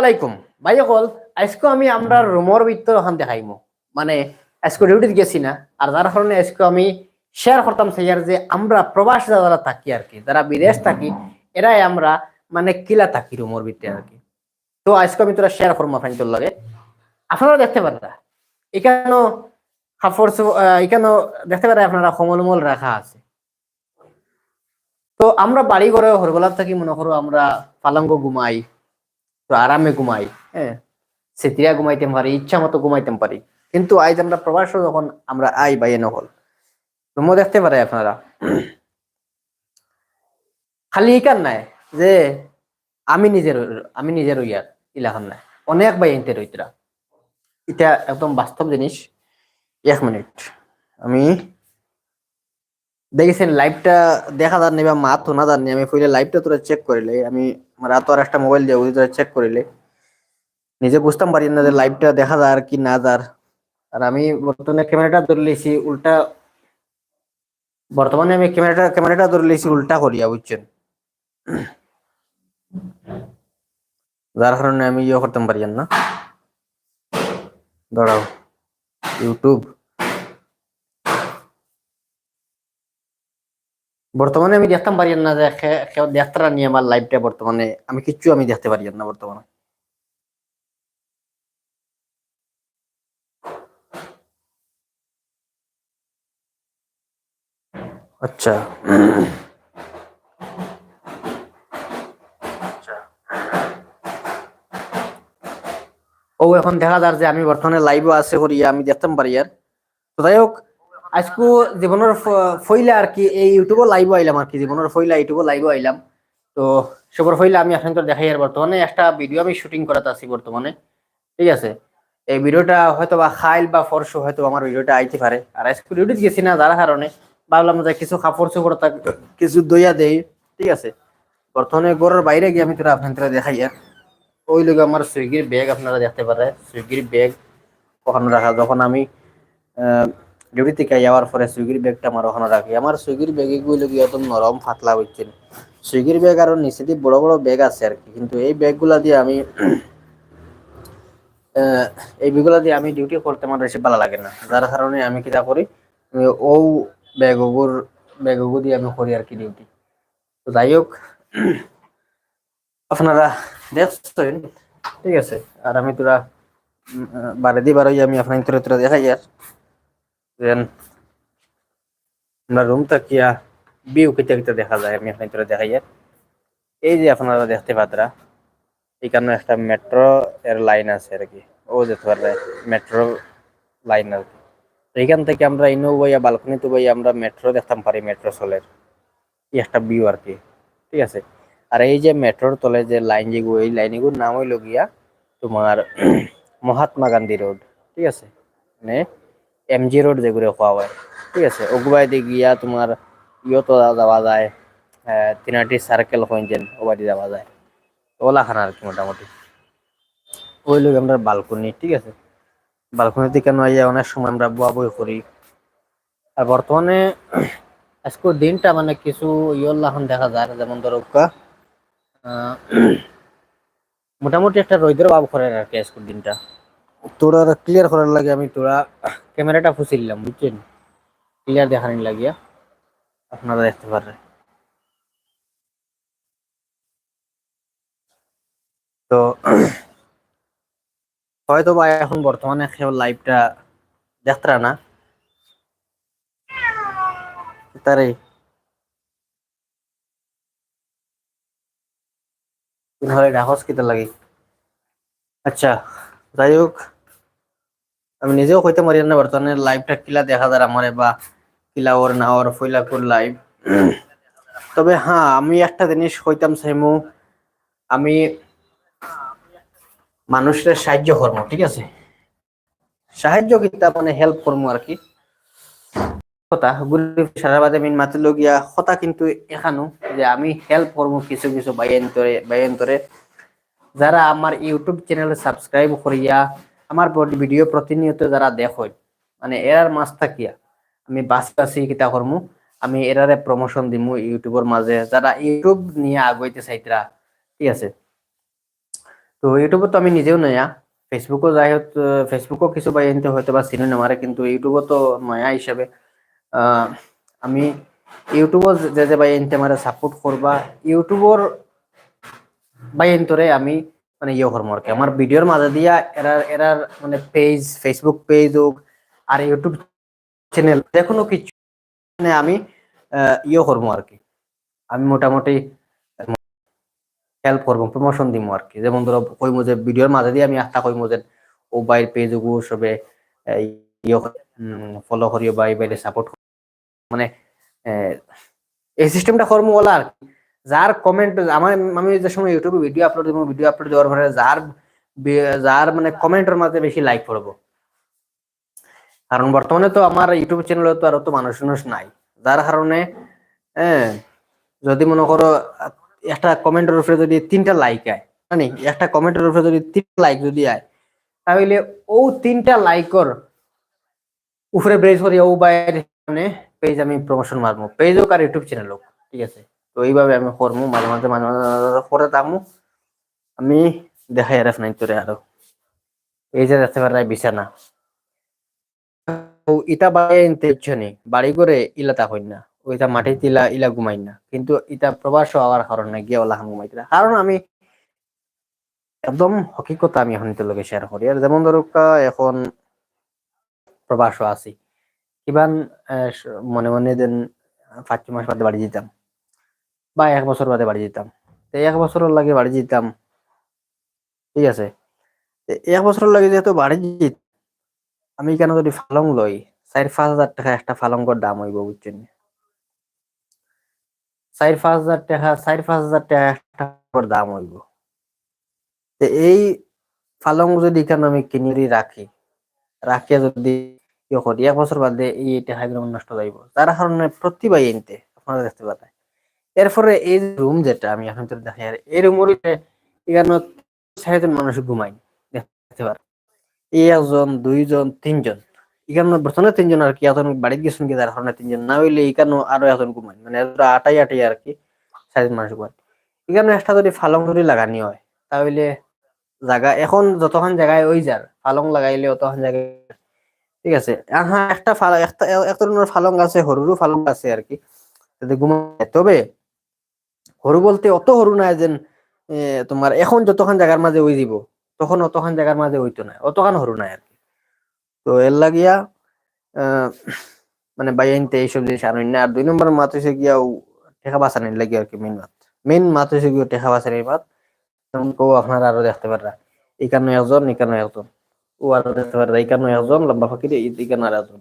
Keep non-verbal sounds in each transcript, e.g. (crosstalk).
আলাইকুম। ভাই অকল আজকে আমি আমরা রুমর ভিতর ওখান দেখাইমু মানে আজকে ডিউটিতে গেছি না। আর যার কারণে আজকে আমি শেয়ার করতাম সেইয়ার যে আমরা প্রবাস যারা থাকি আর কি, যারা বিদেশ থাকি, এরাই আমরা মানে কিলা থাকি রুমর ভিতরে আর কি। তো আজকে আমি তোরা শেয়ার করব আপনার তোর লাগে। আপনারা দেখতে পারা এখানে কাপড় এখানে দেখতে পারে আপনারা সমলমল রাখা আছে। তো আমরা বাড়ি ঘরে হরগোলার থাকি, মনে করো আমরা পালঙ্গ ঘুমাই। তো আরামে ঘুমাই হ্যাঁ? সেতিয়া ঘুমাইতে পারি, ইচ্ছা মতো ঘুমাইতে পারি। কিন্তু আজ আমরা প্রবাস যখন আমরা আই বাইয়ে নহল। রুমও দেখতে পারে আপনারা, খালি ইকার নাই যে আমি নিজের আমি নিজের ইয়ার ইলাখান নাই। অনেক বাই এনতে রইতরা। এটা একদম বাস্তব জিনিস। এক মিনিট, আমি দেখেছেন লাইভটা দেখা যার বা মা তো না জানি আমি ফইলে লাইভটা তোরা চেক করিলে আমি রাত আর একটা মোবাইল দিয়ে তোরা চেক করিলে নিজে বুঝতাম পারি না যে লাইভটা দেখা যার কি না যার। আর আমি বর্তমানে ক্যামেরাটা ধরে লেছি, উল্টা বর্তমানে আমি ক্যামেরাটা ক্যামেরাটা ধরে লেছি, উল্টা করিয়া, বুঝছেন? যার কারণে আমি ইয়ে করতে পারি না। দাঁড়াও ইউটিউব বর্তমানে আমি দেখতাম পারি না যে কেউ দেখতারা নিয়ে আমার লাইভটা বর্তমানে, আমি কিচ্ছু আমি দেখতে পারি না বর্তমানে। আচ্ছা। ও এখন দেখা যার যে আমি বর্তমানে লাইভও আছে করিয়া আমি দেখতাম পারি আর। তো যাই হোক আজকু জীবনের ফইলা আর কি এই ইউটিউবও লাইভ আইলাম আর কি, জীবনের ফইলা ইউটিউবও লাইভ আইলাম। তো সবর ফইলা আমি এখন তো দেখাই আর বর্তমানে একটা ভিডিও আমি শুটিং করাতে আছি বর্তমানে, ঠিক আছে? এই ভিডিওটা হয়তো বা খাইল বা ফরসু হয়তো আমার ভিডিওটা আইতে পারে। আর আজকে ডিউটিতে গেছি না যার কারণে, ভাবলাম যে কিছু কাপড় চোপড় তা কিছু দইয়া দেই, ঠিক আছে? বর্তমানে ঘরের বাইরে গিয়ে আমি তোরা আপনার দেখাই আর। ওই লোক আমার সুইগির ব্যাগ আপনারা দেখতে পারে। সুইগির ব্যাগ ওখানে রাখা, যখন আমি ডিউটি থেকে যাওয়ার পরে সুইগির ব্যাগটা আমার ওখানে রাখি। আমার সুইগির ব্যাগে গুলো কি একদম নরম ফাতলা হচ্ছেন সুইগির ব্যাগ আরও নিচে দিয়ে বড় বড় ব্যাগ আছে আর কি। কিন্তু এই ব্যাগগুলা দিয়ে আমি (clears throat) এই ব্যাগগুলা দিয়ে আমি ডিউটি করতে আমার বেশি ভালো লাগে না। যার কারণে আমি কিটা করি ও ব্যাগগুর ব্যাগগু দিয়ে আমি করি আর কি ডিউটি তো যাই হোক, (clears throat) আপনারা দেখছেন, ঠিক আছে? আর আমি তোরা বারে দি বারোই আমি আপনার তোরা তোরা দেখাই আর। দেন। আমরা রুম তাকিয়া বিউ কেটে কেটে দেখা যায়, আমি আপনার তোরা দেখাই। এই যে আপনারা দেখতে পাতরা এখানে একটা মেট্রো এর লাইন আছে আর কি। ও দেখতে পারে মেট্রো লাইন আর কি। এইখান থেকে আমরা ইনো বইয়া, বালকনিতে বইয়া আমরা মেট্রো দেখতাম, পারি মেট্রো চলের। এই একটা ভিউ আর কি, ঠিক আছে? আর এই যে মেট্রোর তলে যে লাইন যেগুলো এই লাইন লাইনগুলোর নাম হইল গিয়া তোমার (clears throat) মহাত্মা গান্ধী রোড ঠিক আছে? মানে এমজি রোড যেগুলো খাওয়া হয়। ঠিক আছে ওগুবাই দিয়ে গিয়া তোমার ইয়তো যাওয়া যায় তিনাটি সার্কেল হইছেন ওবাদি যাওয়া যায়। ওলা খানা আর কি মোটামুটি। ওই লোক আমরা বালকনি ঠিক আছে। বালকনিতে কেন আইয়া অনেক সময় আমরা বয়া বই করি। আর বর্তমানে আজকে দিনটা মানে কিছু ইয়ল্লাখন দেখা যায়, যেমন ধরো মোটামুটি একটা রোদের ভাব করে আর কি আজকের দিনটা। তোরা ক্লিয়ার করার লাগে আমি তোরা ক্যামেরাটা ফুসিলাম, বুঝছেন? ক্লিয়ার দেখানি লাগিয়া আপনারা দেখতে পারেন তো (clears throat) হয়তো বা এখন বর্তমানে কেউ লাইভটা দেখতরা না। তারে। হলে ডাকস কিতা লাগে। আচ্ছা যাই হোক। আমি নিজেও কইতে পারি না, বর্তমানে লাইভটা কিলা দেখা যায় আমারে বা কিলা ওর না ওর ফইলা কোর লাইভ তবে হ্যাঁ আমি একটা জিনিস কইতাম সাইমু, আমি মানুষের সাহায্য করব, ঠিক আছে? সাহায্য কিতা মানে হেল্প করব আর কি। কথা গরিব সারা বাদে মিন মাতি লগিয়া কথা কিন্তু এখানো, যে আমি হেল্প করব কিছু কিছু বাইন্তরে বাইন্তরে যারা আমার ইউটিউব চ্যানেলে সাবস্ক্রাইব করিয়া আমার ভিডিও প্রতিনিয়ত যারা দেখো মানে এরার মাছ থাকিয়া আমি বাস বাসি কিতা করমু? আমি এরারে প্রমোশন দিমু ইউটিউবের মাঝে যারা ইউটিউব নিয়ে আগাইতে চাইতরা, ঠিক আছে? তো ইউটিউবে তো আমি নিজেও নয়া ফেসবুকও যাই হোক ফেসবুকও কিছু বাই আনতে হয়তো বা চিনি নামারে কিন্তু ইউটিউবও তো নয়া হিসাবে আমি ইউটিউবও যে যে বাই আনতে আমার সাপোর্ট করবা ইউটিউবর বাই আনতরে আমি মানে ইয়ে করব আর কি। আমার ভিডিওর মাঝে দিয়া এরার এরার মানে পেজ ফেসবুক পেজ হোক আর ইউটিউব চ্যানেল যে কোনো কিছু মানে আমি ইয়ে করব আর কি। আমি মোটামুটি হেল্প করব প্রমোশন দিব আর কি। যেমন ধরো কইমো যে ভিডিওর মাঝে দিয়ে আমি একটা কইমো যে ও বাইর পেজ গু সবে ইয়ে ফলো করিও বা এই বাইরে সাপোর্ট মানে এই সিস্টেমটা করব বলা আর কি। যার কমেন্ট আমার আমি যে সময় ইউটিউবে ভিডিও আপলোড দিব ভিডিও আপলোড দেওয়ার পরে যার যার মানে কমেন্টের মাঝে বেশি লাইক করব কারণ বর্তমানে তো আমার ইউটিউব চ্যানেলে তো আর তো মানুষ মানুষ নাই। যার কারণে হ্যাঁ যদি মনে করো একটা কমেন্টের উপরে যদি তিনটা লাইক আয় মানে একটা কমেন্টের উপরে যদি তিনটা লাইক যদি আয় তাহলে ও তিনটা লাইকর উপরে ব্রেজ করি ও বাইরে মানে পেজ আমি প্রমোশন মারবো পেজ হোক আর ইউটিউব চ্যানেল হোক ঠিক আছে? তো এইভাবে আমি করব মাঝে মাঝে মাঝে মাঝে করে থাকব আমি দেখাই আর নাই তোরে আরও। এই যে দেখতে পারে বিছানা। ইটা বাড়ি আনতে ইচ্ছে নেই বাড়ি করে ইলা তা হইন না। ওইটা মাটি তিলা, ইলা ঘুমাই না। কিন্তু ইটা প্রবাস হওয়ার কারণে গিয়ে ওলা হাম ঘুমাইতে কারণ আমি একদম হকিকতা আমি এখন লগে শেয়ার করি। আর যেমন ধরো এখন প্রবাস আছি। কিবান মনে মনে দেন, পাঁচ মাস বাদে বাড়ি যেতাম। বা এক বছর বাদে বাড়ি যেতাম। তো এক বছরের লাগে বাড়ি যেতাম। ঠিক আছে? এক বছরের লাগে যেহেতু বাড়ি যেত, আমি কেন যদি ফালং লই, চার পাঁচ হাজার টাকা একটা ফালঙ্গর দাম হইব বুঝছেন? চার পাঁচ হাজার টাকা, চার পাঁচ হাজার টাকা একটা দাম হইব। এই ফালং যদি কেন আমি কিনে রাখি, রাখিয়া যদি ইয়ে করি, এক বছর বাদে এই টাকাগুলো নষ্ট যাইব যার কারণে প্রতিবাই এনতে, আপনারা দেখতে পারেন এরপরে এই রুম যেটা, আমি এখন তো দেখাই, আর এই রুমের এখানে চারিজন মানুষ ঘুমাই দেখতে এই একজন, দুইজন, তিনজন। এখানে বর্তমানে তিনজন আর কি এখন বাড়িতে গেছেন কি কারণে তিনজন। না হইলে এখানে আরও একজন ঘুমাই মানে আটাই আটাই আর কি চারিজন মানুষ ঘুমাই এখানে একটা যদি ফালং যদি লাগানি হয়, তাহলে জায়গা এখন যতক্ষণ জায়গায় ওই যার, ফালং লাগাইলে অতক্ষণ জায়গায় ঠিক আছে হ্যাঁ একটা ফাল, একটা, এক ধরনের ফালং আছে হরুরু ফালং আছে আর কি, যদি ঘুমায়। তবে হরু বলতে অত হরু যেন এ, তোমার এখন যতক্ষণ জায়গার মাঝে ওই দিব তখন অতক্ষণ জায়গার মাঝে ওইতো নাই অতক্ষণ হরু নাই আর কি তো এর লাগিয়া মানে বাইনতে এইসব জিনিস আনুন না আর দুই নম্বর মাত হয়েছে গিয়া টেকা বাঁচানির লাগে আর কি মেন মাত। মেন মাত হয়েছে গিয়া টেকা বাঁচানির মাত। কেউ আপনারা আরও দেখতে পাররা। এখানে একজন এখানে একজন। ও আরও দেখতে পাররা এখানে একজন লম্বা ফাঁকিতে এখানে আর একজন।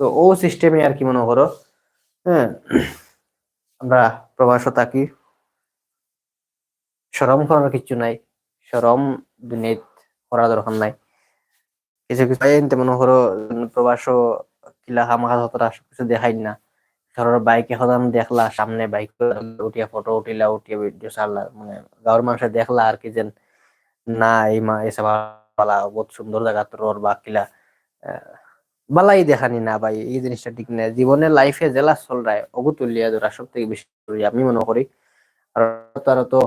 তো ও সিস্টেমে আর কি মনে করো হ্যাঁ আমরা প্রবাস থাকি। সরম করার কিছু নাই। সরম দুনিয়াত করা দরকার নাই। কিছু কিছু মনে করো প্রবাস কিছু দেখাই না। ধরো দেখলা, সামনে বাইক উঠিয়া ফটো উঠিলা, উঠিয়া ভিডিও ছাড়লা মানে গাঁর মানুষে দেখলা আর কি যেন, না, এই মা বহুত সুন্দর জায়গা তোর বা কিলা বালাই দেখানি না ভাই, এই জিনিসটা ঠিক না। জীবনে লাইফে জেলা চল রায় অগু তুলিয়া ধরা সব থেকে বেশি আমি মনে করি। আর তারা তো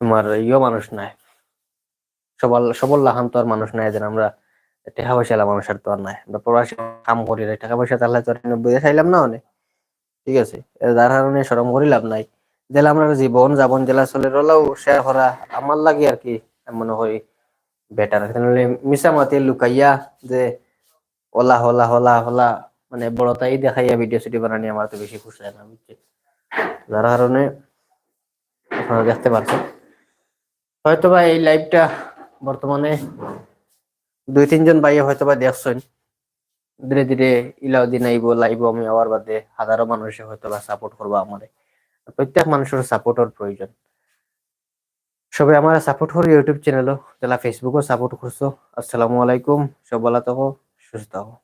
তোমার ইয়ে মানুষ নাই। সবল সবল লাহান তো আর মানুষ নাই যেন আমরা টাকা পয়সা মানুষের তো আর নাই। আমরা প্রবাসী কাম করি রে, টাকা পয়সা তাহলে তো আর বুঝে চাইলাম না অনেক। ঠিক আছে? যার কারণে সরম করি লাভ নাই। জেলা আমরা জীবন যাপন জেলা চলে রলাও শেয়ার করা আমার লাগে আর কি মনে করি বেটার মিশা মাতি লুকাইয়া যে ওলা হলা হলা হলা মানে বড়তাই দেখাইয়া ভিডিও সিডিও বানানি আমার তো বেশি খুশি হয় না বুঝছি? যার কারণে আপনারা দেখতে পাচ্ছেন। হয়তো বা এই লাইভটা বর্তমানে দুই, তিনজন ভাইয়ে হয়তো বা দেখছেন। ধীরে ধীরে ইলাও দিন আইব লাইব আমি আবার বাদে হাজারো মানুষে হয়তো বা সাপোর্ট করব আমারে। প্রত্যেক মানুষের সাপোর্টের প্রয়োজন। সবাই আমার সাপোর্ট করি ইউটিউব চ্যানেলও যারা ফেসবুকও সাপোর্ট করছ, আসসালামু আলাইকুম সব ভালো থাকো, সুস্থ থাকো।